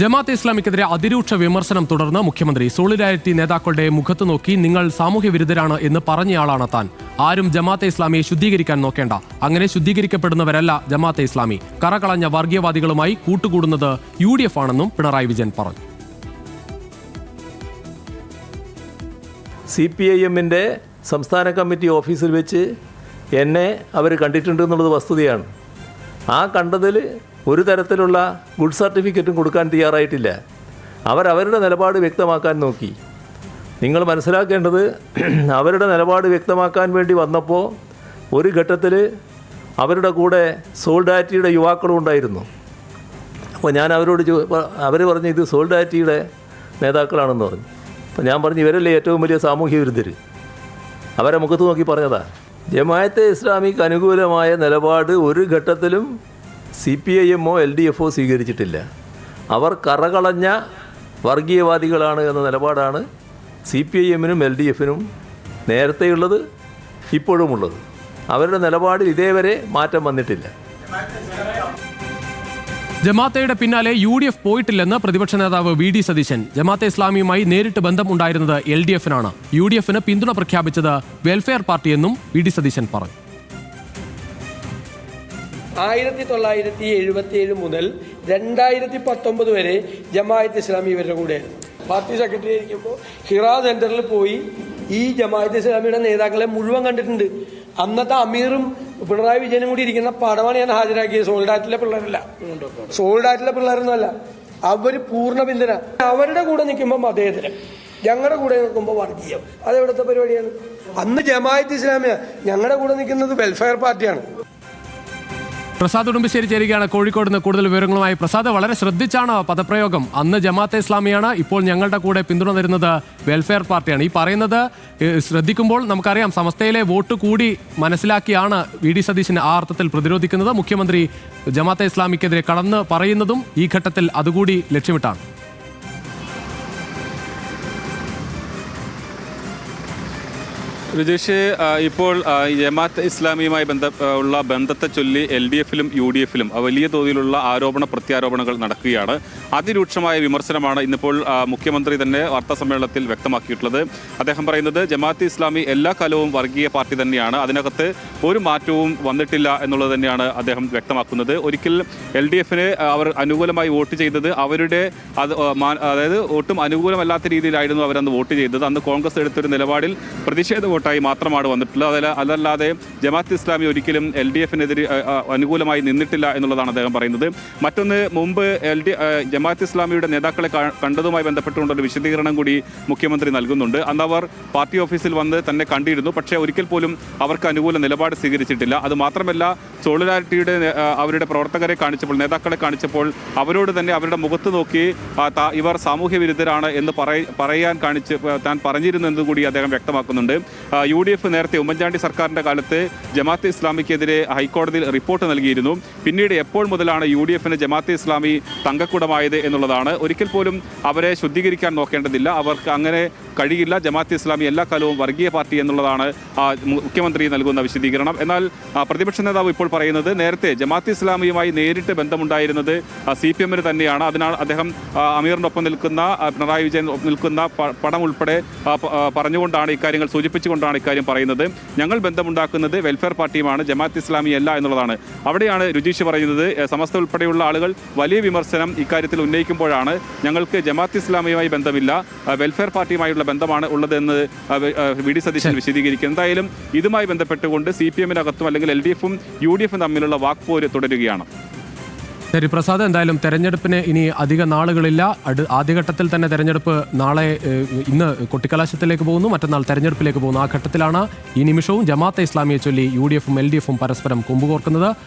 ജമാഅത്തെ ഇസ്ലാമിക്കെതിരെ അതിരൂക്ഷ വിമർശനം തുടർന്ന് മുഖ്യമന്ത്രി സോളിഡാരിറ്റി നേതാക്കളുടെ മുഖത്ത് നോക്കി നിങ്ങൾ സാമൂഹ്യ വിരുദ്ധരാണ് എന്ന് പറഞ്ഞയാളാണ് താൻ. ആരും ജമാഅത്തെ ഇസ്ലാമിയെ ശുദ്ധീകരിക്കാൻ നോക്കേണ്ട. അങ്ങനെ ശുദ്ധീകരിക്കപ്പെടുന്നവരല്ല ജമാഅത്തെ ഇസ്ലാമി. കറകളഞ്ഞ വർഗീയവാദികളുമായി കൂട്ടുകൂടുന്നത് യു ഡി എഫ് ആണെന്നും പിണറായി വിജയൻ പറഞ്ഞു. സി പി ഐ എമ്മിന്റെ സംസ്ഥാന കമ്മിറ്റി ഓഫീസിൽ വെച്ച് എന്നെ അവർ കണ്ടിട്ടുണ്ട് എന്നുള്ളത് വസ്തുതയാണ്. ആ കണ്ടതിൽ ഒരു തരത്തിലുള്ള ഗുഡ് സർട്ടിഫിക്കറ്റും കൊടുക്കാൻ തയ്യാറായിട്ടില്ല. അവരവരുടെ നിലപാട് വ്യക്തമാക്കാൻ നോക്കി. നിങ്ങൾ മനസ്സിലാക്കേണ്ടത് അവരുടെ നിലപാട് വ്യക്തമാക്കാൻ വേണ്ടി വന്നപ്പോൾ ഒരു ഘട്ടത്തിൽ അവരുടെ കൂടെ സോൾഡാറ്റിയുടെ യുവാക്കളും ഉണ്ടായിരുന്നു. അപ്പോൾ ഞാൻ അവരോട് അവർ പറഞ്ഞു ഇത് സോൾഡാറ്റിയുടെ നേതാക്കളാണെന്ന് പറഞ്ഞു. അപ്പോൾ ഞാൻ പറഞ്ഞു ഇവരല്ലേ ഏറ്റവും വലിയ സാമൂഹ്യ വിരുദ്ധർ അവരെ മുഖത്ത് നോക്കി പറഞ്ഞതാ. ജമായത്തെ ഇസ്ലാമിക്ക് അനുകൂലമായ നിലപാട് ഒരു ഘട്ടത്തിലും സി പി ഐ എമ്മോ എൽ ഡി എഫോ സ്വീകരിച്ചിട്ടില്ല. അവർ കറകളഞ്ഞ വർഗീയവാദികളാണ് എന്ന നിലപാടാണ് സി പി ഐ എമ്മിനും എൽ ഡി എഫിനും നേരത്തെയുള്ളത് ഇപ്പോഴുമുള്ളത്. അവരുടെ നിലപാടിൽ ഇതേവരെ മാറ്റം വന്നിട്ടില്ല. ജമാഅത്തയുടെ പിന്നാലെ യു ഡി എഫ് പോയിട്ടില്ലെന്ന് പ്രതിപക്ഷ നേതാവ് വി ഡി സതീശൻ. ജമാഅത്തെ ഇസ്ലാമിയുമായി നേരിട്ട് ബന്ധം ഉണ്ടായിരുന്നത് എൽ ഡി എഫിനാണ്. യു ഡി എഫിന് പിന്തുണ പ്രഖ്യാപിച്ചത് വെൽഫെയർ പാർട്ടിയെന്നും വി ഡി സതീശൻ പറഞ്ഞു. ആയിരത്തി തൊള്ളായിരത്തി എഴുപത്തി ഏഴ് മുതൽ രണ്ടായിരത്തി പത്തൊമ്പത് വരെ ജമായത്ത് ഇസ്ലാമി ഇവരുടെ കൂടെ പാർട്ടി സെക്രട്ടറി ആയിരിക്കുമ്പോൾ ഹിറ സെന്ററിൽ പോയി ഈ ജമായത്ത് ഇസ്ലാമിയുടെ നേതാക്കളെ മുഴുവൻ കണ്ടിട്ടുണ്ട്. അന്നത്തെ അമീറും പിണറായി വിജയനും കൂടി ഇരിക്കുന്ന പടമാണ് ഞാൻ ഹാജരാക്കിയത്. സോൾഡാറ്റിലെ പിള്ളേരല്ല. സോൾഡാറ്റിലെ പിള്ളേരൊന്നുമല്ല. അവർ പൂർണ പിന്തുണ. അവരുടെ കൂടെ നിൽക്കുമ്പോൾ മതേതരം. ഞങ്ങളുടെ കൂടെ നിൽക്കുമ്പോൾ വർഗീയം. അത് എവിടുത്തെ പരിപാടിയാണ്? അന്ന് ജമായത്ത് ഇസ്ലാമിയ. ഞങ്ങളുടെ കൂടെ നിൽക്കുന്നത് വെൽഫെയർ പാർട്ടിയാണ് പ്രസാദ് ഉടുമ്പശ്ശേരി ചേരുകയാണ്. കോഴിക്കോട് നിന്ന് കൂടുതൽ വിവരങ്ങളുമായി പ്രസാദ് വളരെ ശ്രദ്ധിച്ചാണ് പദപ്രയോഗം. അന്ന് ജമാഅത്തെ ഇസ്ലാമിയാണ്. ഇപ്പോൾ ഞങ്ങളുടെ കൂടെ പിന്തുണ തരുന്നത് വെൽഫെയർ പാർട്ടിയാണ്. ഈ പറയുന്നത് ശ്രദ്ധിക്കുമ്പോൾ നമുക്കറിയാം സമസ്തയിലെ വോട്ട് കൂടി മനസ്സിലാക്കിയാണ് വി ഡി സതീശൻ ആ അർത്ഥത്തിൽ പ്രതിരോധിക്കുന്നത്. മുഖ്യമന്ത്രി ജമാഅത്തെ ഇസ്ലാമിക്കെതിരെ കടന്ന് പറയുന്നതും ഈ ഘട്ടത്തിൽ അതുകൂടി ലക്ഷ്യമിട്ടാണ്. രജേഷ് ഇപ്പോൾ ജമാഅത്ത് ഇസ്ലാമിയുമായി ബന്ധ ഉള്ള ബന്ധത്തെ ചൊല്ലി എൽ ഡി എഫിലും യു ഡി എഫിലും വലിയ തോതിലുള്ള ആരോപണ പ്രത്യാരോപണങ്ങൾ നടക്കുകയാണ്. അതിരൂക്ഷമായ വിമർശനമാണ് ഇന്നിപ്പോൾ മുഖ്യമന്ത്രി തന്നെ വാർത്താ സമ്മേളനത്തിൽ വ്യക്തമാക്കിയിട്ടുള്ളത്. അദ്ദേഹം പറയുന്നത് ജമാഅത്ത് ഇസ്ലാമി എല്ലാ കാലവും വർഗീയ പാർട്ടി തന്നെയാണ്. അതിനകത്ത് ഒരു മാറ്റവും വന്നിട്ടില്ല എന്നുള്ളത് തന്നെയാണ് അദ്ദേഹം വ്യക്തമാക്കുന്നത്. ഒരിക്കൽ എൽ ഡി എഫിന് അവർ അനുകൂലമായി വോട്ട് ചെയ്തത് അവരുടെ അത് അതായത് ഒട്ടും അനുകൂലമല്ലാത്ത രീതിയിലായിരുന്നു അവരന്ന് വോട്ട് ചെയ്തത്. അന്ന് കോൺഗ്രസ് എടുത്തൊരു നിലപാടിൽ പ്രതിഷേധ വോട്ടായി മാത്രമാണ് വന്നിട്ടുള്ളത്. അതല്ല അതല്ലാതെ ജമാഅത്ത് ഇസ്ലാമി ഒരിക്കലും എൽ ഡി എഫിനെതിരെ അനുകൂലമായി നിന്നിട്ടില്ല എന്നുള്ളതാണ് അദ്ദേഹം പറയുന്നത്. മറ്റൊന്ന് മുമ്പ് എൽ ഡി ജമാഅത്ത് ഇസ്ലാമിയുടെ നേതാക്കളെ കണ്ടതുമായി ബന്ധപ്പെട്ടുകൊണ്ടൊരു വിശദീകരണം കൂടി മുഖ്യമന്ത്രി നൽകുന്നുണ്ട്. അന്ന് അവർ പാർട്ടി ഓഫീസിൽ വന്ന് തന്നെ കണ്ടിരുന്നു. പക്ഷേ ഒരിക്കൽ പോലും അവർക്ക് അനുകൂല നിലപാട് സ്വീകരിച്ചിട്ടില്ല. അത് മാത്രമല്ല സോളിഡാരിറ്റിയുടെ അവരുടെ പ്രവർത്തകരെ കാണിച്ചപ്പോൾ നേതാക്കളെ കാണിച്ചപ്പോൾ അവരോട് തന്നെ അവരുടെ മുഖത്ത് നോക്കി ഇവർ സാമൂഹ്യ വിരുദ്ധരാണ് എന്ന് പറയാൻ കാണിച്ച് താൻ പറഞ്ഞിരുന്നു എന്നുകൂടി അദ്ദേഹം വ്യക്തമാക്കുന്നുണ്ട്. യു ഡി എഫ് നേരത്തെ ഉമ്മൻചാണ്ടി സർക്കാരിന്റെ കാലത്ത് ജമാഅത്തെ ഇസ്ലാമിക്കെതിരെ ഹൈക്കോടതിയിൽ റിപ്പോർട്ട് നൽകിയിരുന്നു. പിന്നീട് എപ്പോൾ മുതലാണ് യു ഡി എഫിന് ജമാഅത്തെ ഇസ്ലാമി തങ്കക്കുടമായത് എന്നുള്ളതാണ്. ഒരിക്കൽ പോലും അവരെ ശുദ്ധീകരിക്കാൻ നോക്കേണ്ടതില്ല. അവർക്ക് അങ്ങനെ കഴിയില്ല. ജമാഅത്തെ ഇസ്ലാമി എല്ലാ കാലവും വർഗീയ പാർട്ടി എന്നുള്ളതാണ് മുഖ്യമന്ത്രി നൽകുന്ന വിശദീകരണം. എന്നാൽ പ്രതിപക്ഷ നേതാവ് ഇപ്പോൾ പറയുന്നത് നേരത്തെ ജമാഅത്തെ ഇസ്ലാമിയുമായി നേരിട്ട് ബന്ധമുണ്ടായിരുന്നത് സി പി എമ്മിന് തന്നെയാണ്. അതിനാൽ അദ്ദേഹം അമീറിനൊപ്പം നിൽക്കുന്ന പിണറായി വിജയൻ നിൽക്കുന്ന പണം പടം ഉൾപ്പെടെ പറഞ്ഞുകൊണ്ടാണ് ഇക്കാര്യങ്ങൾ സൂചിപ്പിച്ചുകൊണ്ടാണ് ഇക്കാര്യം പറയുന്നത്. ഞങ്ങൾ ബന്ധമുണ്ടാക്കുന്നത് വെൽഫെയർ പാർട്ടിയുമാണ് ജമാഅത്ത് ഇസ്ലാമി അല്ല എന്നുള്ളതാണ്. അവിടെയാണ് രുചീഷ് പറയുന്നത് സമസ്ത ഉൾപ്പെടെയുള്ള ആളുകൾ വലിയ വിമർശനം ഇക്കാര്യത്തിൽ ഉന്നയിക്കുമ്പോഴാണ് ഞങ്ങൾക്ക് ജമാഅത്ത് ഇസ്ലാമിയുമായി ബന്ധമില്ല വെൽഫെയർ പാർട്ടിയുമായുള്ള ബന്ധമാണ് ഉള്ളതെന്ന് വി ഡി സതീശൻ വിശദീകരിക്കും എന്തായാലും ഇതുമായി ബന്ധപ്പെട്ടുകൊണ്ട് സി പി എമ്മിനകത്തും അല്ലെങ്കിൽ എൽ ഡി എഫും യു ഡി എഫും തമ്മിലുള്ള വാക്പോര് തുടരുകയാണ്. ശരി പ്രസാദ് എന്തായാലും തെരഞ്ഞെടുപ്പിന് ഇനി അധിക നാളുകളില്ല. അടു ആദ്യഘട്ടത്തിൽ തന്നെ തെരഞ്ഞെടുപ്പ് നാളെ ഇന്ന് കൊട്ടിക്കലാശത്തിലേക്ക് പോകുന്നു. മറ്റന്നാൾ തെരഞ്ഞെടുപ്പിലേക്ക് പോകുന്നു ആ ഘട്ടത്തിലാണ് ഈ നിമിഷവും ജമാഅത്തെ ഇസ്ലാമിയെ ചൊല്ലി യു ഡി എഫും എൽ ഡി എഫും പരസ്പരം കൊമ്പുകോർക്കുന്നത്.